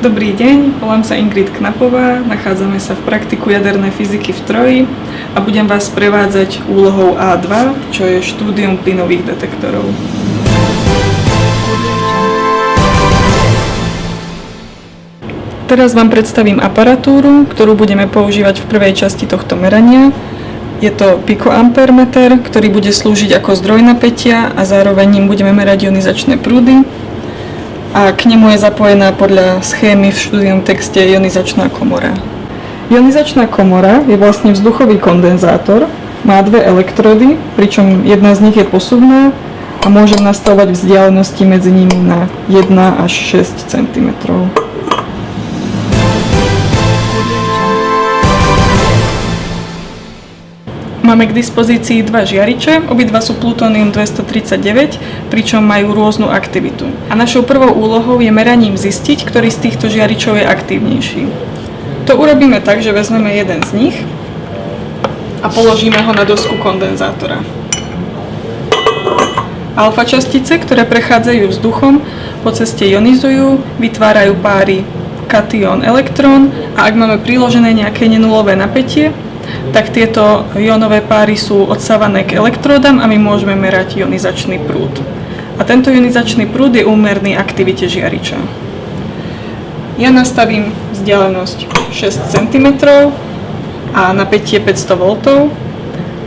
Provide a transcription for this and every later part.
Dobrý deň, volám sa Ingrid Knapová, nachádzame sa v praktiku jadernej fyziky v Troji a budem vás prevádzať úlohou A2, čo je štúdium plynových detektorov. Teraz vám predstavím aparatúru, ktorú budeme používať v prvej časti tohto merania. Je to pikoampermeter, ktorý bude slúžiť ako zdroj napätia a zároveň ním budeme merať ionizačné prúdy. A k nemu je zapojená podľa schémy v štúdium texte ionizačná komora. Ionizačná komora je vlastne vzduchový kondenzátor, má dve elektrody, pričom jedna z nich je posuvná a môžem nastavovať vzdialenosti medzi nimi na 1 až 6 cm. Máme k dispozícii dva žiariče, obidva sú plutónium 239, pričom majú rôznu aktivitu. A našou prvou úlohou je meraním zistiť, ktorý z týchto žiaričov je aktívnejší. To urobíme tak, že vezmeme jeden z nich a položíme ho na dosku kondenzátora. Alfa častice, ktoré prechádzajú vzduchom, po ceste ionizujú, vytvárajú páry kation-elektrón a ak máme priložené nejaké nenulové napätie, tak tieto ionové páry sú odsávané k elektródam a my môžeme merať ionizačný prúd. A tento ionizačný prúd je úmerný aktivite žiariča. Ja nastavím vzdialenosť 6 cm a napätie 500 V.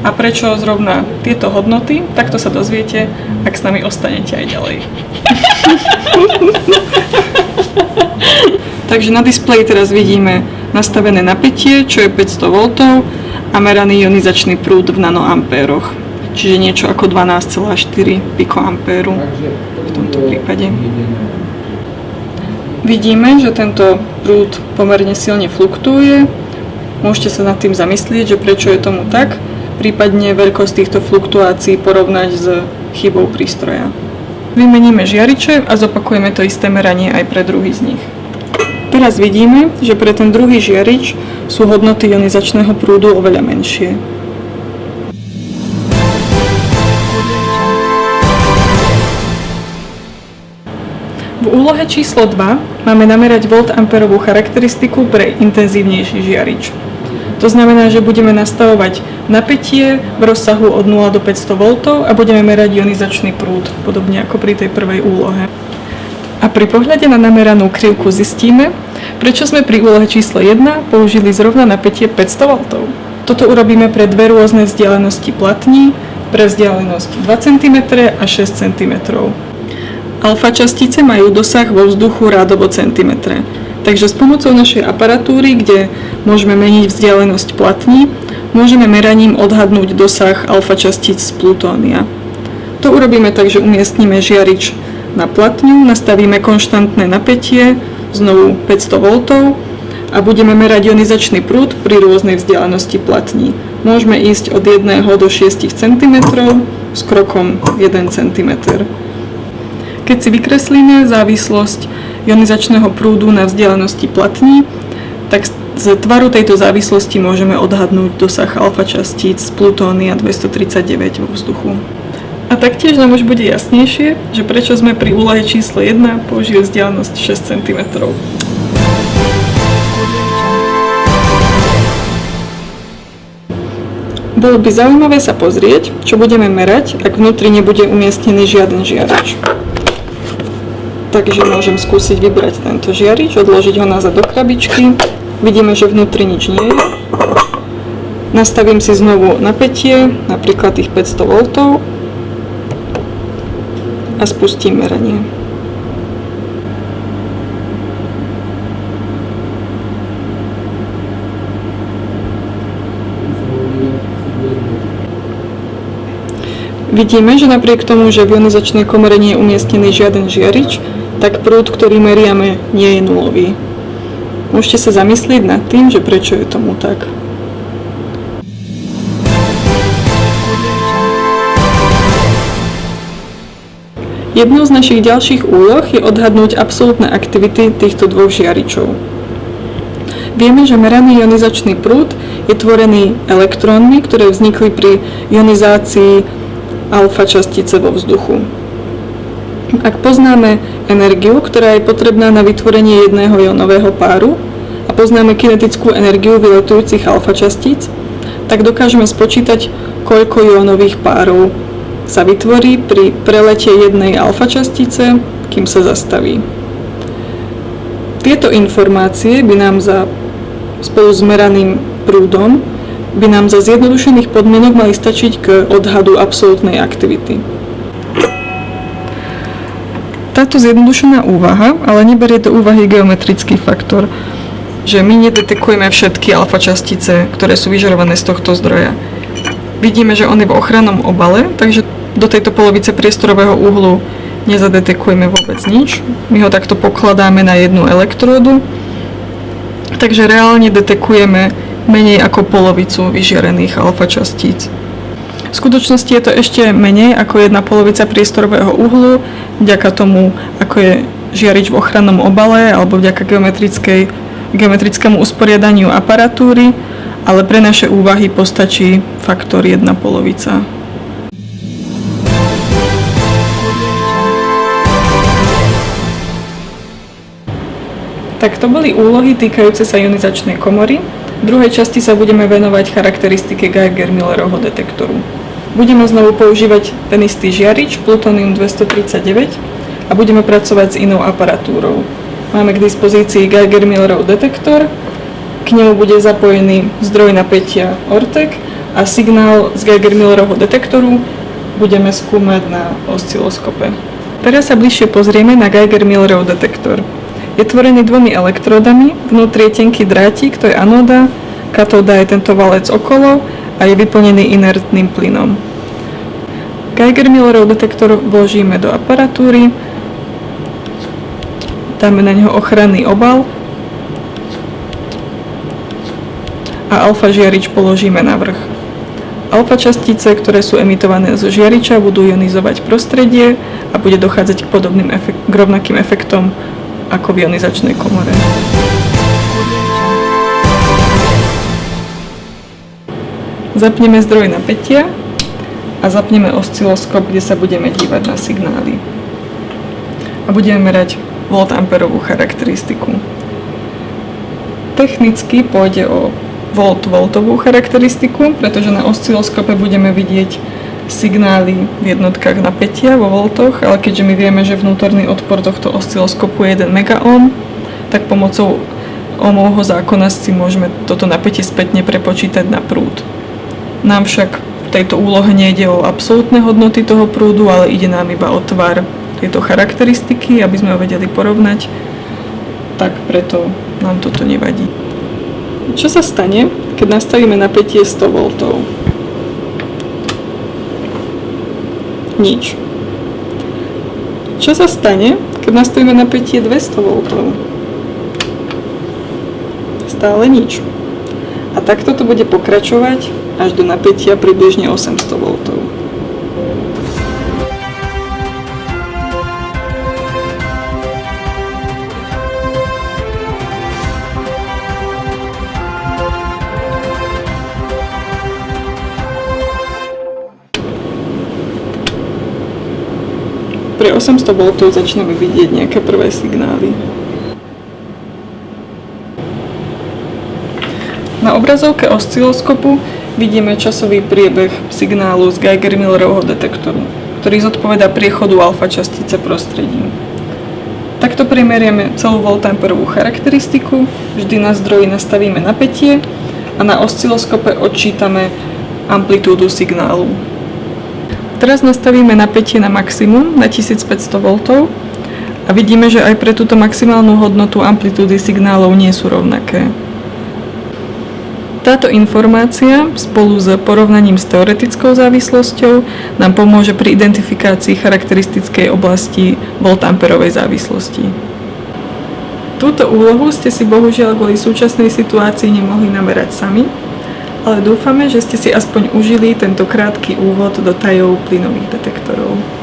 A prečo zrovna tieto hodnoty, tak to sa dozviete, ak s nami ostanete aj ďalej. Takže na displeji teraz vidíme nastavené napätie, čo je 500 V a meraný ionizačný prúd v nanoampéroch, čiže niečo ako 12,4 pikoampéru v tomto prípade. Vidíme, že tento prúd pomerne silne fluktuje. Môžete sa nad tým zamyslieť, že prečo je tomu tak, prípadne veľkosť týchto fluktuácií porovnať s chybou prístroja. Vymeníme žiariče a zopakujeme to isté meranie aj pre druhý z nich. Teraz vidíme, že pre ten druhý žiarič sú hodnoty ionizačného prúdu oveľa menšie. V úlohe číslo 2 máme namerať voltamperovú charakteristiku pre intenzívnejší žiarič. To znamená, že budeme nastavovať napätie v rozsahu od 0 do 500 V a budeme merať ionizačný prúd, podobne ako pri tej prvej úlohe. A pri pohľade na nameranú krivku zistíme, prečo sme pri úlohe číslo 1 použili zrovna napätie 500 V. Toto urobíme pre dve rôzne vzdialenosti platní, pre vzdialenosť 2 cm a 6 cm. Alfa častice majú dosah vo vzduchu rádovo centimetre. Takže s pomocou našej aparatúry, kde môžeme meniť vzdialenosť platní, môžeme meraním odhadnúť dosah alfa častíc z plutónia. To urobíme tak, že umiestnime žiarič na platňu, nastavíme konštantné napätie, znovu 500 V a budeme merať ionizačný prúd pri rôznej vzdialenosti platní. Môžeme ísť od 1 do 6 cm s krokom 1 cm. Keď si vykreslíme závislosť ionizačného prúdu na vzdialenosti platní, tak z tvaru tejto závislosti môžeme odhadnúť dosah alfa častíc plutónia 239 vo vzduchu. A taktiež nám už bude jasnejšie, že prečo sme pri úlohe číslo 1 použili vzdialenosť 6 cm. Bolo by zaujímavé sa pozrieť, čo budeme merať, ak vnútri nebude umiestnený žiaden žiarič. Takže môžem skúsiť vybrať tento žiarič, odložiť ho nazad do krabičky. Vidíme, že vnútri nič nie je. Nastavím si znovu napätie, napríklad tých 500 V a spustím meranie. Vidíme, že napriek tomu, že v ionizačnej komore nie je umiestnený žiaden žiarič, tak prúd, ktorý meriame, nie je nulový. Môžete sa zamyslieť nad tým, že prečo je tomu tak. Jednou z našich ďalších úloh je odhadnúť absolútne aktivity týchto dvoch žiaričov. Vieme, že meraný ionizačný prúd je tvorený elektrónmi, ktoré vznikli pri ionizácii alfa častice vo vzduchu. Ak poznáme energiu, ktorá je potrebná na vytvorenie jedného jónového páru a poznáme kinetickú energiu vyletujúcich alfa častíc, tak dokážeme spočítať, koľko jónových párov sa vytvorí pri prelete jednej alfa častice, kým sa zastaví. Tieto informácie by nám za spolu s meraným prúdom by nám za zjednodušených podmienok mali stačiť k odhadu absolútnej aktivity. Táto zjednodušená úvaha ale neberie do úvahy geometrický faktor, že my nedetekujeme všetky alfa častice, ktoré sú vyžarované z tohto zdroja. Vidíme, že on je v ochrannom obale, takže do tejto polovice priestorového uhlu nezadetekujeme vôbec nič. My ho takto pokladáme na jednu elektródu, takže reálne detekujeme menej ako polovicu vyžiarených alfa častíc. V skutočnosti je to ešte menej ako jedna polovica priestorového uhlu, vďaka tomu, ako je žiarič v ochrannom obale alebo vďaka geometrickému usporiadaniu aparatúry, ale pre naše úvahy postačí faktor jedna polovica. Tak to boli úlohy týkajúce sa ionizačnej komory. V druhej časti sa budeme venovať charakteristike Geiger-Millerovho detektoru. Budeme znovu používať ten istý žiarič, plutonium 239 a budeme pracovať s inou aparatúrou. Máme k dispozícii Geiger-Millerov detektor, k nemu bude zapojený zdroj napätia Ortek a signál z Geiger-Millerovho detektoru budeme skúmať na osciloskope. Teraz sa bližšie pozrieme na Geiger-Millerov detektor. Je tvorený dvomi elektródami, vnútri je tenký drátik, to je anóda, katóda je tento valec okolo a je vyplnený inertným plynom. Geiger-Millerov detektor vložíme do aparatúry, dáme na neho ochranný obal a alfa žiarič položíme na vrch. Alfa častice, ktoré sú emitované zo žiariča, budú ionizovať prostredie a bude dochádzať k podobným efekt, k rovnakým efektom ako v ionizačnej komore. Zapneme zdroj napätia a zapneme osciloskop, kde sa budeme dívať na signály. A budeme merať voltamperovú charakteristiku. Technicky pôjde o volt-voltovú charakteristiku, pretože na osciloskope budeme vidieť signály v jednotkách napätia vo voltoch, ale keďže my vieme, že vnútorný odpor tohto osciloskopu je 1 MΩ, tak pomocou Ohmovho zákona si môžeme toto napätie spätne prepočítať na prúd. Nám však v tejto úlohe nejde o absolútne hodnoty toho prúdu, ale ide nám iba o tvar tejto charakteristiky, aby sme ho vedeli porovnať, tak preto nám toto nevadí. Čo sa stane, keď nastavíme napätie 100 V? nič. Čo sa stane, keď nastavíme napätie 200 V? Stále nič. A takto to bude pokračovať až do napätia približne 800 V. pri 800 V začneme vidieť nejaké prvé signály. Na obrazovke osciloskopu vidíme časový priebeh signálu z Geiger-Millerovho detektoru, ktorý zodpoveda priechodu alfa častice prostredím. Takto primerieme celú voltamperovú charakteristiku, vždy na zdroji nastavíme napätie a na osciloskope odčítame amplitúdu signálu. Teraz nastavíme napätie na maximum, na 1500 V a vidíme, že aj pre túto maximálnu hodnotu amplitúdy signálov nie sú rovnaké. Táto informácia spolu s porovnaním s teoretickou závislosťou nám pomôže pri identifikácii charakteristickej oblasti voltamperovej závislosti. Túto úlohu ste si bohužiaľ kvôli súčasnej situácii nemohli namerať sami, ale dúfame, že ste si aspoň užili tento krátky úvod do tajov plynových detektorov.